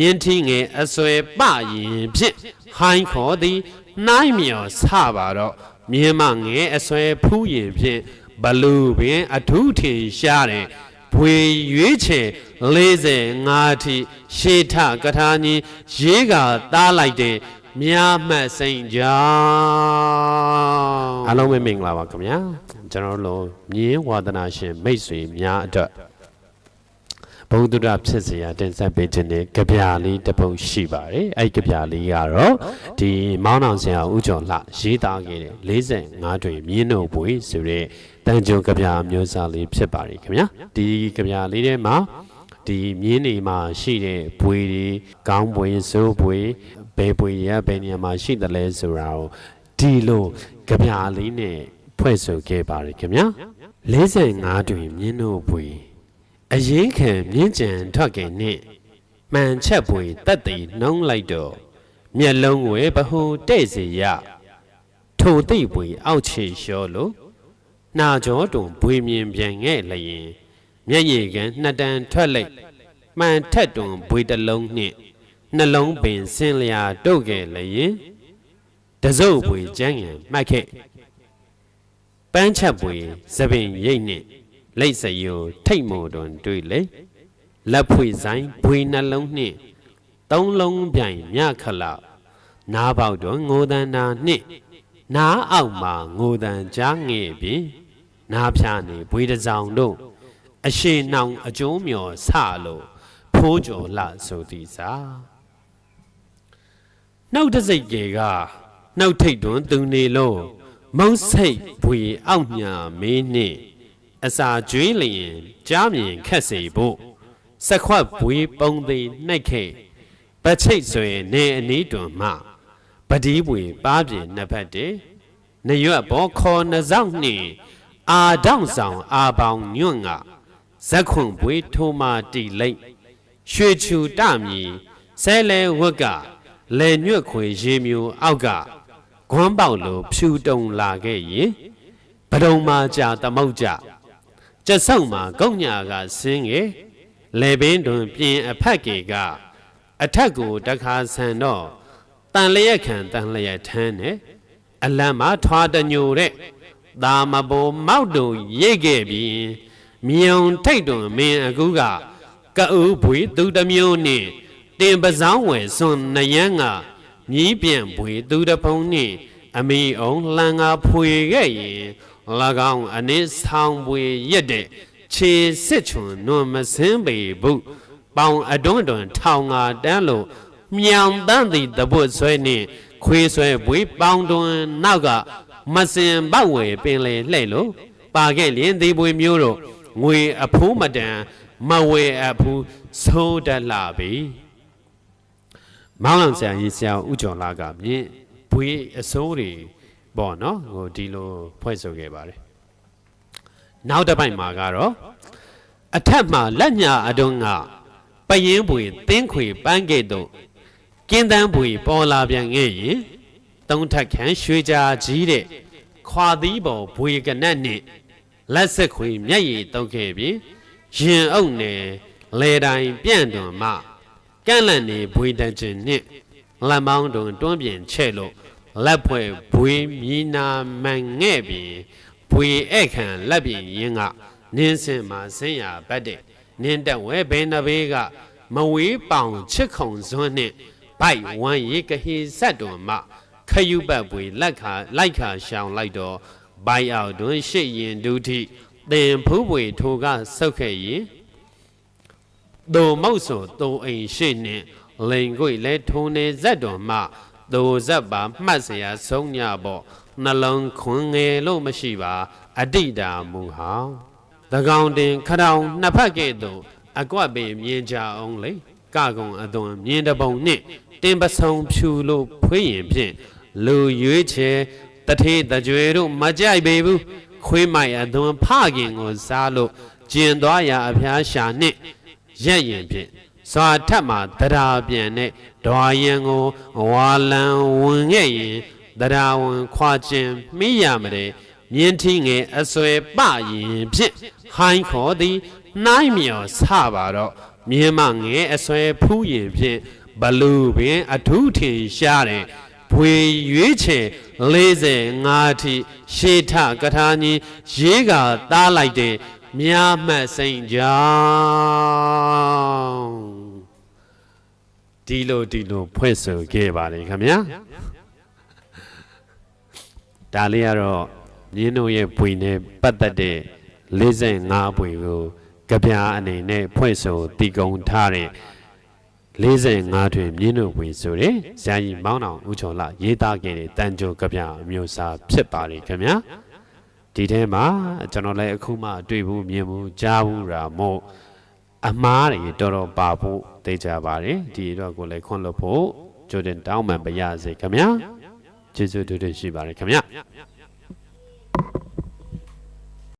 ယင်းထီငယ်အစွဲပရင်ဖြင့်ဟိုင်းခေါ်သည်နိုင်မြော်ဆပါတော့မြင်းမငယ်အစွဲဖူးရင်ဖြင့်ဘလူပင်အထူးထင်ရှားတဲ့ဘွေရွေးချယ်45ထိရှေထကထာညီရေးကသားလိုက်တဲ့မြားမှတ်စိန်ကြောင့်အားလုံးပဲမင်္ဂလာပါခင်ဗျာကျွန်တော်တို့မြင်းဝါဒနာရှင်မိတ်ဆွေများအတွက် ဘုဒ္ဓရဖြစ်စရာတင်ဆက်ပေးခြင်းနဲ့ကြပြာလေးတစ်ပုံရှိပါတယ်အဲ့ကြပြာလေးကတော့ဒီမောင်းအောင်ဆရာဦးကျော်လှရေးသားခဲ့တဲ့45တွင်မြင်းတို့ပွေဆိုတဲ့တန်ကြုံကြပြာမျိုးစားလေးဖြစ်ပါတယ်ခင်ဗျာဒီကြပြာလေးထဲမှာဒီမြင်းတွေမှာရှိတဲ့ဘွေတွေခေါင်းဘွေစိုးဘွေဘယ်ဘွေရဘယ်နေရာမှာရှိတယ်လဲဆိုတာကိုဒီလိုကြပြာလေးနဲ့ဖွဲ့ဆိုခဲ့ပါတယ်ခင်ဗျာ45တွင်မြင်းတို့ဘွေ အရင်ခံမြင့်ကြံထွက်ခင်နှင့်မှန်ချက်ပွေတက်တည်နှုံးလိုက်တော့မျက်လုံးဝဲဘဟုတဲ့စီရထိုသိပွေအောက်ချေလျှောလို့နှာကြောတွန်ဘွေမြင်ပြန်ခဲ့လျင်မျက်ရည်ကန်နှစ်တန်ထွက်လိုက်မှန်ထက်တွန်ဘွေတစ်လုံးနှင့်နှလုံးပင်ဆင်းလျာတို့ခဲ့လျင်တစုပ်ဘွေကျန်းရန်မှတ်ခဲ့ပန်းချက်ပွေသပင်ရိတ်နှင့် လိတ်စယိုထိတ်မို့တွင်တွေ့လေလက်ဖွေဆိုင်ဘွေနှလုံးနှင့်သုံးလုံးပြိုင်မြခလနားပေါက်တွင်ငိုတန်နာနှင့်နားအောက်မှာငိုတန်ကြားငယ်ပြီးနားဖြာနေဘွေတစ်စောင်တို့အရှိနှောင်အကျိုးမြော်ဆလို့ဖိုးကျော်လှဆိုသည်စာနှုတ်တစိတ်ကေကနှုတ်ထိတ်တွင်သူနေလို့မုံစိတ်ဘွေအောက်ညာမင်းနှင့် အစာကျွေးလျင်ကြားမြင်ခက်စေဖို့စခွက်ဘွေပုံသေးနှိုက်ခဲ့ပချိတ်ဆိုရင်နေအနီးတွင်မှပတိဘွေပါပြင်းနှစ်ဖက်တည်းနရွက်ဘောခေါ်နှစောက်နှင့်အာတောင့်ဆောင်အာပေါင်ညွန့်ကဇက်ခွန်ဘွေထိုးမှတီလိမ့်ရွှေချူတမီဆဲလဲဝက်ကလဲညွတ်ခွေရေမျိုးအောက်ကခွမ်းပေါက်လိုဖြူတုံလာခဲ့ရင်ပဒုံမာကြသမုတ်ကြ ကျက်ဆောက်မှာကောက်ညာကဆင်းငယ်လေပင်တွင်ပြင်အဖက်ကေကအထက်ကိုတခါဆန်တော့တန်လျက်ခံတန်လျက်ထမ်းနဲ့အလံမှာထွားတညိုတဲ့သာမဘောမောက်တုံရိတ်ခဲ့ပြီးမြေုံထိတ်တွင်မင်းအခုကကအူးဘွေသူတမျိုးနှင့်တင်ပစောင်းဝယ်စွန်နယန်းကမြည်ပြန်ဘွေသူတဖုံနှင့်အမိအောင်လှန်ကဖွေခဲ့ရင်၎ င်းအနည်းဆောင်ပွေရက်တဲ့ခြေစစ်ချွန်နွန်မစင်းပေဘူးပေါင်အတွန်းတွင်ထောင်ငါတန်းလို့မြောင်တန်းသည့်တပွတ်ဆွဲနှင့်ခွေးဆွဲပွေပေါင်တွင်နောက်ကမစင်ပတ်ဝဲပင်လေလှဲ့လို့ပါခဲ့လျင်ဒီပွေမျိုးတို့ငွေအဖိုးမတန်မဝဲအဖူးသိုးတတ်လာပြီမောင်းလောင်ဆရာကြီးဆရာဥကျော်လာကမြင့်ဘွေအစိုးတွေ ပေါ့နော်ဟိုဒီလိုဖွဲ့ဆိုခဲ့ပါတယ်နောက်တစ်ပိုက်မှာကတော့အထက်မှာလက်ညာအတွန်းကပရင်ပွေသင်းခွေပန်းကဲ့သို့ကင်းတန်းပွေပေါ်လာပြန်ခဲ့ရင်သုံးထက်ခန့်ရွှေကြာကြီးတဲ့ခွာသီးပေါ်ဘွေကနက်နှင့်လက်ဆက်ခွေမျက်ရည်တုပ်ခဲ့ပြီးရင်အုပ်နယ်လေတိုင်းပြန့်တွန်မှကန့်လန့်နေဘွေတန်ကျင်နှင့်လက်မောင်းတွန်တွန်းပြင်ချဲ့လို့ လက်ဖွဲ့ဘွေမြီနာမှန်ငဲ့ပြီးဘွေဧခံလက်ပြင်ရင်းကနင်းစင်မှာဆင်းရပတ်တဲ့နင်းတက်ဝဲဘဲနဘေးကမဝေးပေါင်ချစ်ခုံစွန်းနှင့်ဘိုက်ဝမ်းရီကဟေဆက်တွန်မှခယူပတ်ဘွေလက်ခါလိုက်ခါရှောင်လိုက်တော့ဘိုက်အောက်တွင်ရှစ်ရင်ဒုတိသင်ဖူးဘွေထိုကဆုတ်ခဲ့ရင်ဒုံမောက်ဆိုတုံအိမ်ရှိနှင့်လိန်ကိုလဲထုံနေဇက်တော်မှ သိုဇက်ပါမှတ်เสียဆုံးညပေါ့နှလုံးခွန်ငယ်လို့မရှိပါအတိတာမူဟောင်းသကောင်တင်ခရောင်နှစ်ဖက်ကဲ့သို့အကွက်ပင်မြင်ကြအောင်လေကကုံအသွင်မြင်တပုံနှင့်တင်ပဆုံဖြူလို့ဖွေးရင်ဖြင့်လူရွေးချယ်တထေးတကြွေတို့မကြိုက်ပေဘူးခွေးမိုက်အသွင်ဖခင်ကိုစားလို့ကျင်သွားရာအဖျားရှာနှင့်ရက်ရင်ဖြင့် စွာထက်မှတရားပြန်တဲ့ဒွာယံကိုဝါလံဝင်ခဲ့ရင်တရားဝင်ခွာခြင်းမိရမတဲ့မြင်းထီငယ်အစွဲပရင်ဖြင့်ဟိုင်းခေါ်သည်နိုင်မြော်ဆပါတော့မြင်းမငဲအစွဲဖူးရင်ဖြင့်ဘလူပင်အထူးထင်ရှားတဲ့ဘွေရွေးချယ်45ထိရှေထကထာကြီးရေးကသားလိုက်တဲ့မြားမှတ်စိန်ကြောင့် ဒီလိုဒီလိုဖွဲ့ဆိုခဲ့ပါလေခင်ဗျာဒါလေးကတော့မြင်းတို့ရဲ့ဘွေနဲ့ပတ်သက်တဲ့45ဘွေကိုကြပြားအနေနဲ့ဖွဲ့ဆိုတည်ကုံထားတဲ့45တွင်မြင်းတို့ဝင်ဆိုတဲ့ဇာယီမောင်းအောင်ဦးချုံလာရေးသားခဲ့တဲ့တန်ကြိုကပြအမျိုးအစားဖြစ်ပါလေခင်ဗျာဒီထဲမှာကျွန်တော်လည်းအခုမှတွေ့ဘူးမြင်ဘူးကြားဘူးရာမို့ အမားတွေတော်တော်ပါဖို့သိကြပါတယ်ဒီတော့ကိုလည်းခွန့်လို့ဖို့ကြိုတင်တောင်းပန်ပါရစေခင်ဗျာကျေးဇူးတူတူရှိပါတယ်ခင်ဗျာ